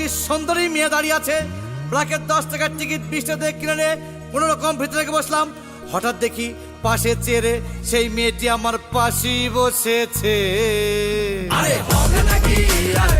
একটি সুন্দরী মেয়ে দাঁড়িয়ে আছে। ব্লাকের দশ টাকার টিকিট বিশ টাকা কিনে নিয়ে কোনো রকম ভিতরে বসলাম। হঠাৎ দেখি পাশে চেয়ারে সেই মেয়েটি আমার পাশেই বসেছে। আরে নাকি? আরে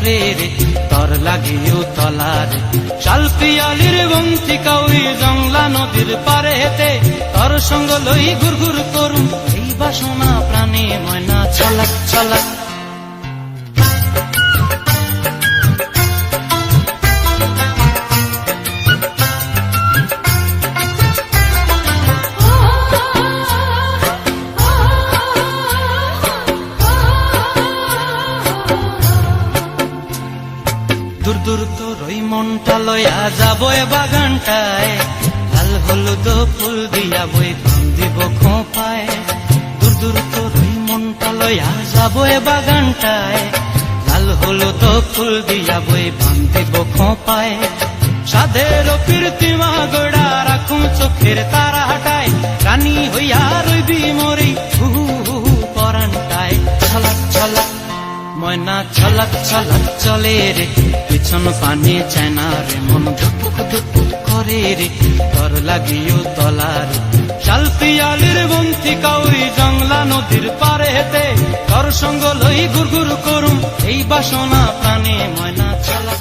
করে রে, তর লাগিও তলার রে। শাল পিয়ালির বন্তিকা ওই জংলা নদীর পারে হেতে তর সঙ্গ লই ঘুর ঘুর করুম এই বাসনা প্রাণে ময়না ছলক ছলক দূর দূর তোর ওই মনটা লয়া যাব এ বাগানটায়। লাল হলুদ ফুল দিয়া বই পান দিব খোপায়। দূর দূর তোর ওই মনটা লয়া যাব এ বাগানটায়। লাল হলুদ ফুল দিয়া বই পান দিব খোপায়। সাধের কীর্তিমা গোড়া রাখুন চোখের তারা হাটায়। রানী হইয়া রইবি মরি হু হু পরানটায়। ছলাক ছলাক ময়না ছলক ছলক চলে রে, পিছন পানি চায় না রে, মন ধুক ধুক করে রে তর লাগিও তলার রে। আলির পিয়ালির বন্তি কাউরি জংলা নদীর পারে হেতে তর সঙ্গ লই গুরগুর গুর করুম, এই বাসনা প্রাণে ময়না ছলক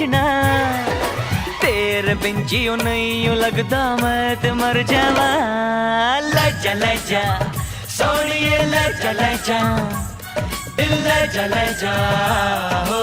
सोचना तेरे बिन जियो नहीं यू लगदा मैं ते मर जावा। लजा लजा सोनिए लजा लजा दिल लजा लजा हो।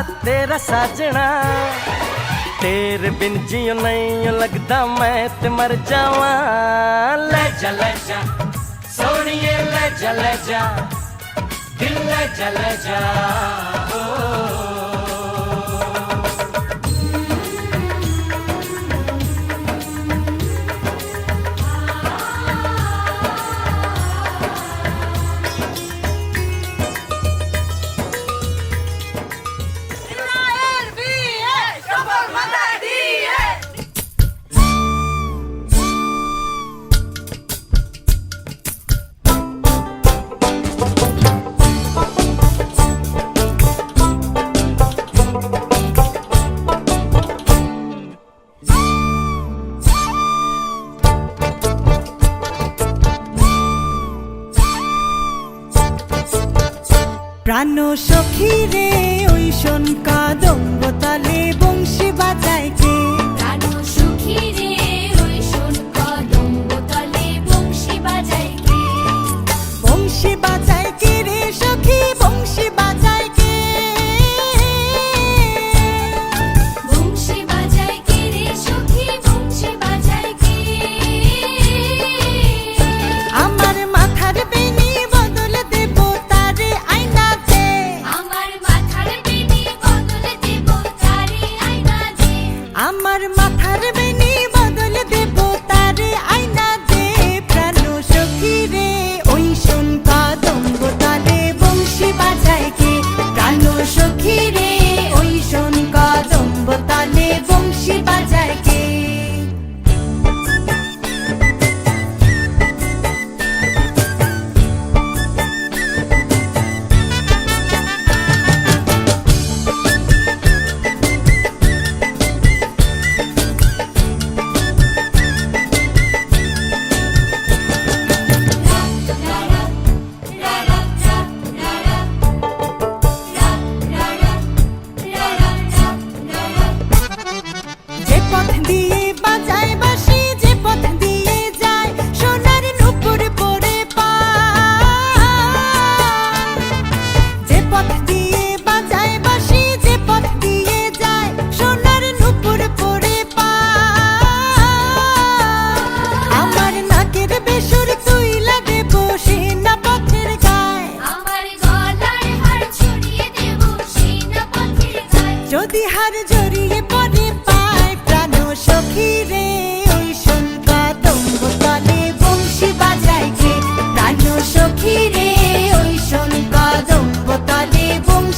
ਤੇਰਾ ਸਾਜਣਾ। ਤੇਰੇ ਬਿਨ ਜਿਉ ਨਹੀਂ ਲੱਗਦਾ ਮੈਂ ਤੇ ਮਰ ਜਾਵਾਂ। ਲੈ ਜਾ ਲੈ ਜਾ ਸੋਣੀਏ ਲੈ ਜਾ ਲੈ ਜਾ। ਦਿਲ, ਲੈ ਜਾ ਲੈ ਜਾ। I know she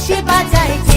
বংশী বাজায়